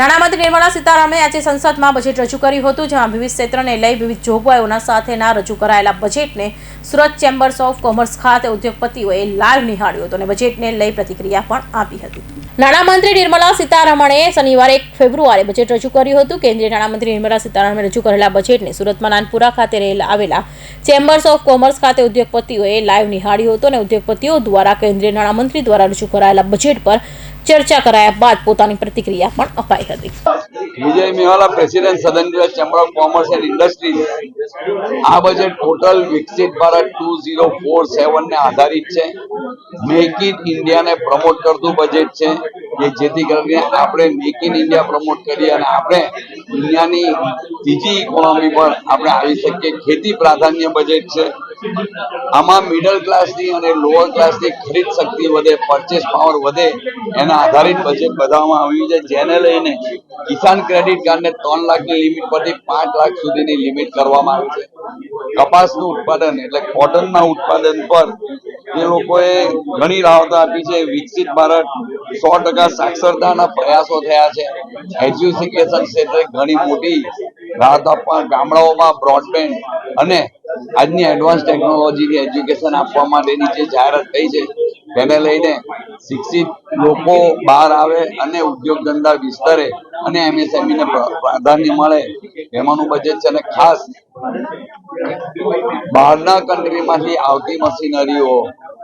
નાણામંત્રી નિર્મલા સીતારામને આજે સંસદમાં બજેટ રજૂ કર્યું હતું, જેમાં વિવિધ ક્ષેત્રને લઈ વિવિધ જોગવાઈઓના સાથેના રજૂ કરાયેલા બજેટને સુરત ચેમ્બર્સ ઓફ કોમર્સ ખાતે ઉદ્યોગપતિઓએ લાઈવ નિહાળ્યું હતું અને બજેટને લઈ પ્રતિક્રિયા પણ આપી હતી. નાણામંત્રી નિર્મલા સીતારમણે શનિવારે એક ફેબ્રુઆરે બજેટ રજૂ કર્યું હતું. કેન્દ્રીય નાણામંત્રી નિર્મલા સીતારમણે રજૂ કરેલા બજેટને સુરતમાં નાનપુરા ખાતે રહેલા આવેલા ચેમ્બર્સ ઓફ કોમર્સ ખાતે ઉદ્યોગપતિઓએ લાઈવ નિહાળ્યું હતું અને ઉદ્યોગપતિઓ દ્વારા કેન્દ્રીય નાણામંત્રી દ્વારા રજૂ કરાયેલા બજેટ પર ચર્ચા કરાયા બાદ પોતાની પ્રતિક્રિયા પણ અપાઈ વિજય મેવાલા પ્રેસિડેન્ટ સદન chamber of commerce and industries. આ બજેટ ટોટલ વિકસિત Bharat two zero four seven ને આધારિત છે. મેક ઇન ઇન્ડિયાને પ્રમોટ કરતું બજેટ છે. કે જેથી કરીને આપણે મેક ઇન ઇન્ડિયા પ્રમોટ કરીએ અને આપણે દુનિયાની ત્રીજી ઇકોનોમી પર આપણે આવી શકીએ. ખેતી પ્રાધાન્ય બજેટ છે. આમાં મિડલ ક્લાસની અને લોઅર ક્લાસની ખરીદ શક્તિ વધે પરચેસ પાવર વધે, એના આધારિત બજેટ બનાવવામાં આવ્યું છે. જેને લઈને કિસાન ક્રેડિટ કાર્ડને ત્રણ લાખની લિમિટ પરથી પાંચ લાખ સુધીની લિમિટ કરવામાં આવી છે. કપાસનું ઉત્પાદન એટલે કોટનના ઉત્પાદન પર એ લોકોએ ઘણી રાહતો આપી છે. વિકસિત ભારત સો ટકા સાક્ષરતાના પ્રયાસો થયા છે. એજ્યુકેશન ક્ષેત્રે ઘણી મોટી રાહત આપવા ગામડાઓમાં બ્રોડબેન્ડ અને આજની એડવાન્સ ટેકનોલોજીની એજ્યુકેશન આપવા માટેની જે જાહેરાત થઈ છે, તેને લઈને શિક્ષિત લોકો બહાર આવે અને ઉદ્યોગ ધંધા વિસ્તરે અને એમએસએમઈને પ્રાધાન્ય મળે એમાંનું બજેટ છે. અને ખાસ બહારના કન્ટ્રીમાંથી આવતી મશીનરીઓ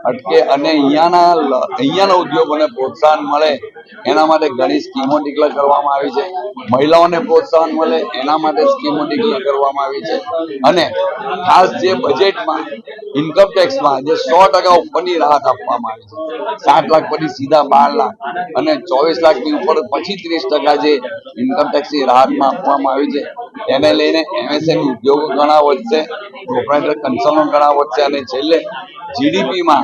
અટકે અને અહીંયાના અહીંયાના ઉદ્યોગોને પ્રોત્સાહન મળે, એના માટે ઘણી સ્કીમો ડિક્લેર કરવામાં આવી છે. મહિલાઓને પ્રોત્સાહન મળે, એના માટે સ્કીમો ડિક્લેર કરવામાં આવી છે. અને ખાસ જે બજેટમાં ઇન્કમ ટેક્સમાં જે સો ટકા ઉપરની રાહત આપવામાં આવી છે. સાત લાખ પછી સીધા બાર લાખ અને ચોવીસ લાખની ઉપર પછી ત્રીસ ટકા જે ઇન્કમ ટેક્સની રાહતમાં આપવામાં આવી છે. એને લઈને એમએસએમઈ ઉદ્યોગો ઘણા વધશે પ્રોપરાઇટર કન્સર્નો ઘણા વધશે અને છેલ્લે જીડીપીમાં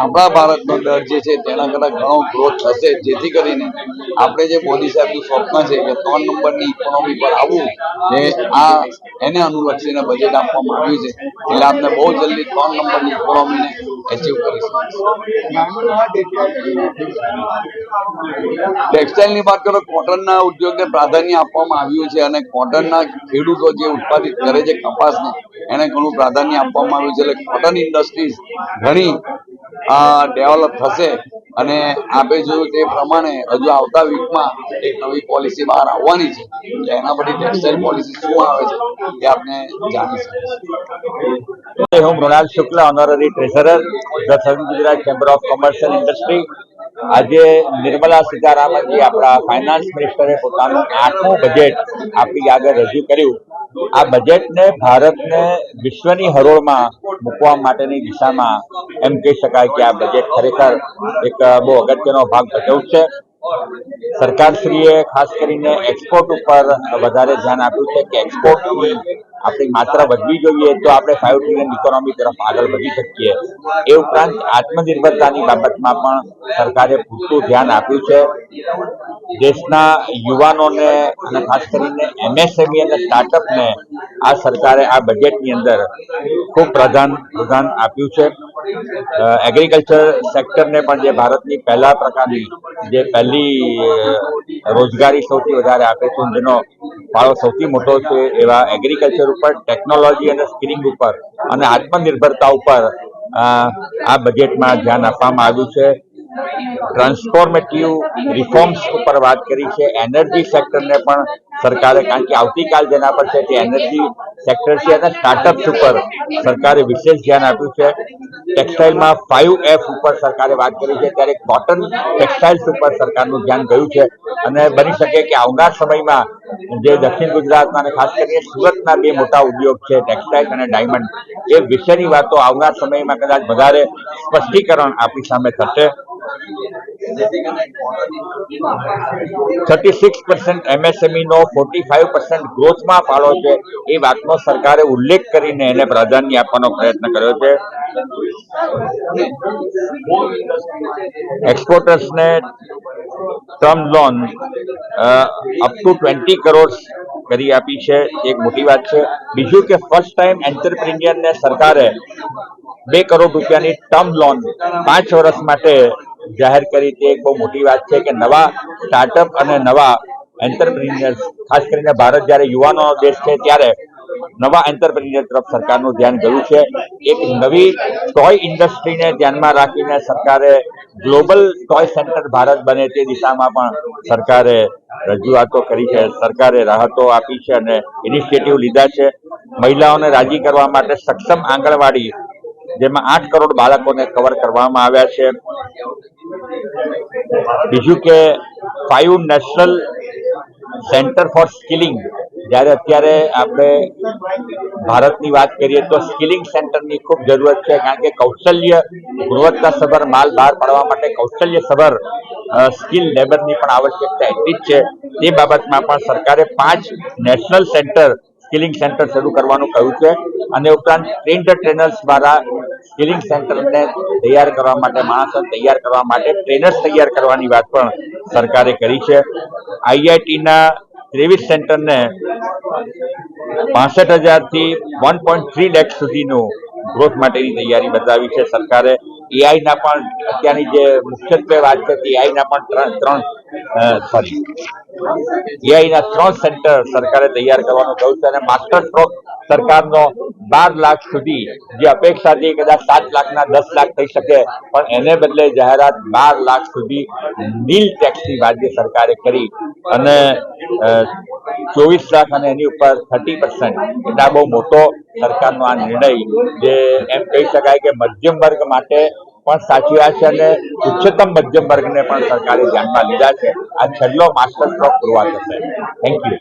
આપણા ભારતનો દર જે છે તેના કરતાં ઘણો ગ્રોથ થશે. જેથી કરીને આપણે જે મોદી સાહેબનું સ્વપ્ન છે કે ત્રણ નંબરની ઇકોનોમી પર આવવું એ આ એને અનુલક્ષીને બજેટ આપવામાં આવ્યું છે, એટલે આપણે બહુ જલ્દી ત્રણ નંબરની ઇકોનોમીને એચીવ કરીશું. ટેક્સટાઇલની વાત કરો કોટનના ઉદ્યોગને પ્રાધાન્ય આપવામાં આવ્યું છે અને કોટનના ખેડૂતો જે ઉત્પાદિત કરે છે કપાસને, એને ઘણું પ્રાધાન્ય આપવામાં આવ્યું છે. એટલે કોટન ઇન્ડસ્ટ્રીઝ ઘણી ડેવલપ થશે અને આપે જોયું તે પ્રમાણે હજુ આવતા વીકમાં એક નવી પોલિસી બહાર આવવાની છે એના પછી ટેક્સટાઇલ પોલિસી શું આવે છે એ આપણે જાણી શકીએ. હું Mrunal Shukla honorary treasurer the Gujarat chamber of commercial industry આજે નિર્મલા સીતારામનજી આપણા ફાઇનાન્સ મિનિસ્ટરે પોતાનું આઠમું બજેટ આપણી આગળ રજૂ કર્યું. આ બજેટને ભારતને વિશ્વની હરોળમાં મૂકવા માટેની દિશામાં એમ કહી શકાય કે આ બજેટ ખરેખર એક બહુ અગત્યનો ભાગ ભજવશે સરકારશ્રીએ ખાસ કરીને એક્સપોર્ટ ઉપર વધારે ધ્યાન આપ્યું છે કે એક્સપોર્ટની આપણી માત્રા વધવી જોઈએ તો આપણે ફાઇવ ટ્રિલિયન ઇકોનોમી તરફ આગળ વધી શકીએ. એ ઉપરાંત આત્મનિર્ભરતાની બાબતમાં પણ સરકારે પૂરતું ધ્યાન આપ્યું છે. દેશના યુવાનોને અને ખાસ કરીને એમએસએમઈ અને સ્ટાર્ટઅપને આ સરકારે આ બજેટની અંદર ખૂબ પ્રધાન પ્રધાન આપ્યું છે. એગ્રીકલ્ચર સેક્ટરને પણ જે ભારતની પહેલા પ્રકારની જે પહેલી રોજગારી સૌથી વધારે આપે છે, જેનો ફાળો સૌથી મોટો છે એવા એગ્રીકલ્ચર ઉપર ટેકનોલોજી અને સ્કિલિંગ ઉપર અને આત્મનિર્ભરતા ઉપર આ બજેટમાં ધ્યાન આપવામાં આવ્યું છે. ટ્રાન્સફોર્મેટિવ રિફોર્મ્સ ઉપર વાત કરી છે. એનર્જી સેક્ટરને પણ સરકારે, કારણ કે આવતીકાલ જેના પર છે તે એનર્જી સેક્ટર છે અને સ્ટાર્ટઅપ્સ ઉપર સરકારે વિશેષ ધ્યાન આપ્યું છે. ટેક્સટાઇલમાં ફાઇવ એફ ઉપર સરકારે વાત કરી છે. ત્યારે કોટન ટેક્સટાઇલ્સ ઉપર સરકારનું ધ્યાન ગયું છે. અને બની શકે કે આવનાર સમયમાં જે દક્ષિણ ગુજરાતમાં ખાસ કરીને સુરતના બે મોટા ઉદ્યોગ છે ટેક્સટાઇલ અને ડાયમંડ એ વિશેની વાતો આવનાર સમયમાં કદાચ વધારે સ્પષ્ટીકરણ આપણી સામે થશે. થર્ટી સિક્સ પર્સન્ટ એમએસએમઈ નો ફોર્ટી ફાઈવ પર્સન્ટ ગ્રોથમાં ફાળો છે. એ વાતનો સરકારે ઉલ્લેખ કરીને એને પ્રાધાન્ય આપવાનો પ્રયત્ન કર્યો છે. એક્સપોર્ટર્સને term loan up to twenty crore કરી આપી છે. એક મોટી વાત છે. બીજું કે ફર્સ્ટ ટાઈમ એન્ટરપ્રિન્યરને સરકારે બે કરોડ રૂપિયાની ટર્મ લોન પાંચ વર્ષ માટે જાહેર કરી તે બહુ મોટી વાત છે કે નવા સ્ટાર્ટઅપ અને નવા એન્ટરપ્રિન્યર્સ ખાસ કરીને ભારત જ્યારે યુવાનો દેશ છે ત્યારે નવા એન્ટરપ્રિન્યર તરફ સરકારનું ધ્યાન ગયું છે. એક નવી ટોય ઇન્ડસ્ટ્રીને ધ્યાનમાં રાખીને સરકારે ગ્લોબલ ટોય સેન્ટર ભારત બને તે દિશામાં પણ સરકારે રજૂઆતો કરી છે. સરકારે રાહતો આપી છે અને ઇનિશિયેટિવ લીધા છે. મહિલાઓને રાજી કરવા માટે સક્ષમ આંગણવાડી જેમાં આઠ કરોડ બાળકોને કવર કરવામાં આવ્યા છે. બીજું કે five national centre for skilling જ્યારે અત્યારે આપણે ભારતની વાત કરીએ તો સ્કિલિંગ સેન્ટરની ખૂબ જરૂરત છે, કારણ કે કૌશલ્ય ગુણવત્તાસભર માલ બહાર પાડવા માટે કૌશલ્યસભર સ્કિલ લેબરની પણ આવશ્યકતા એટલી જ છે. તે બાબતમાં પણ સરકારે પાંચ નેશનલ સેન્ટર સ્કિલિંગ સેન્ટર શરૂ કરવાનું કહ્યું છે અને ઉપરાંત ટ્રેન્ડ ટ્રેનર્સ દ્વારા સ્કિલિંગ સેન્ટરને તૈયાર કરવા માટે માણસો તૈયાર કરવા માટે ટ્રેનર્સ તૈયાર કરવાની વાત પણ સરકારે કરી છે. આઈઆઈટીના ત્રેવીસ સેન્ટરને પાસઠ હજારથી વન પોઈન્ટ થ્રી લેખ સુધીનું ગ્રોથ માટેની તૈયારી બતાવી છે સરકારે. એઆઈના પણ અત્યારની જે મુખ્યત્વે વાત છે એઆઈના પણ ત્રણ ત્રણ સોરી એઆઈના ત્રણ સેન્ટર સરકારે તૈયાર કરવાનું કહ્યું છે અને માસ્ટર સ્ટ્રોક સરકારનો બાર લાખ સુધી જે અપેક્ષા હતી કદાચ સાત લાખના દસ લાખ થઈ શકે, પણ એને બદલે જાહેરાત બાર લાખ સુધી નીલ ટેક્સની રાજ્ય સરકારે કરી અને ચોવીસ લાખ અને એની ઉપર થર્ટી પર્સન્ટ એટલે બહુ મોટો સરકારનો આ નિર્ણય જે એમ કહી શકાય કે મધ્યમ વર્ગ માટે પણ સાચી વાત છે અને ઉચ્ચતમ મધ્યમ વર્ગને પણ સરકારે ધ્યાનમાં લીધા છે. આ છેલ્લો માસ્ટર સ્ટ્રોક પૂરવા થશે. Thank you